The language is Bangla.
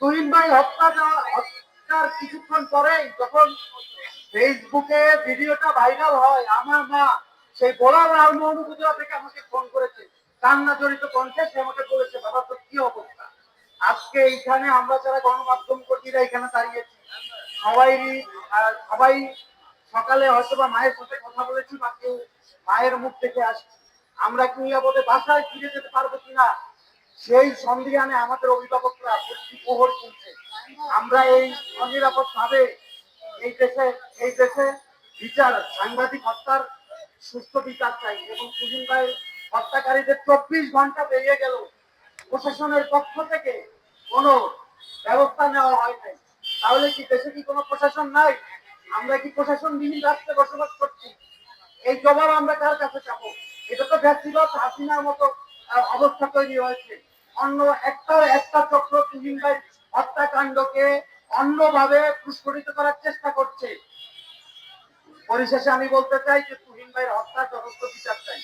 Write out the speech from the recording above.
তুহিন ভাই হত্যা হত্যার কিছুক্ষণ যখন ফেসবুকে ভিডিওটা ভাইরাল হয়, আমার মা সেই অনুভূতিরা থেকে আমাকে ফোন করেছে। কান্না জড়িত কণ্ঠে সে আমাকে বলেছে, বাবা, তোর কি অবস্থা? আজকে এইখানে আমরা যারা গণমাধ্যম কর্মীরা এখানে দাঁড়িয়েছি, সবাই সবাই সকালে হয়তো বা মায়ের সাথে কথা বলেছি বা কেউ মায়ের মুখ থেকে আসছি। আমরা কি নিরাপদে বাসায় ফিরে যেতে পারব কিনা? সেই সন্ধিহানে আমাদের অভিভাবকরা প্রহর চলছে আমরা এই অনিরাপদ ভাবে এই দেশে এই দেশে বিচার, সাংবাদিক হত্যার সুস্থ বিচার চাই এবং সুজিন ভাই হত্যাকারীদের চব্বিশ ঘণ্টা পেরিয়ে গেল। প্রশাসনের পক্ষ থেকে কোনো ব্যবস্থা নেওয়া হয় নাই। তাহলে কি দেশে কি কোনো প্রশাসন নাই? আমরা কি প্রশাসনবিহীন রাষ্ট্রে বসবাস করছি? এই জবাব আমরা কার কাছে যাব এটা তো ব্যক্তিগত হাসিনার মতো অবস্থা তৈরি হয়েছে। অন্য একটা একটা চক্র তুহিন ভাই হত্যাকাণ্ডকে অন্যভাবে প্রস্ফুটিত করার চেষ্টা করছে। পরিশেষে আমি বলতে চাই যে তুহিন ভাইয়ের হত্যা যথেষ্ট বিচার চাই।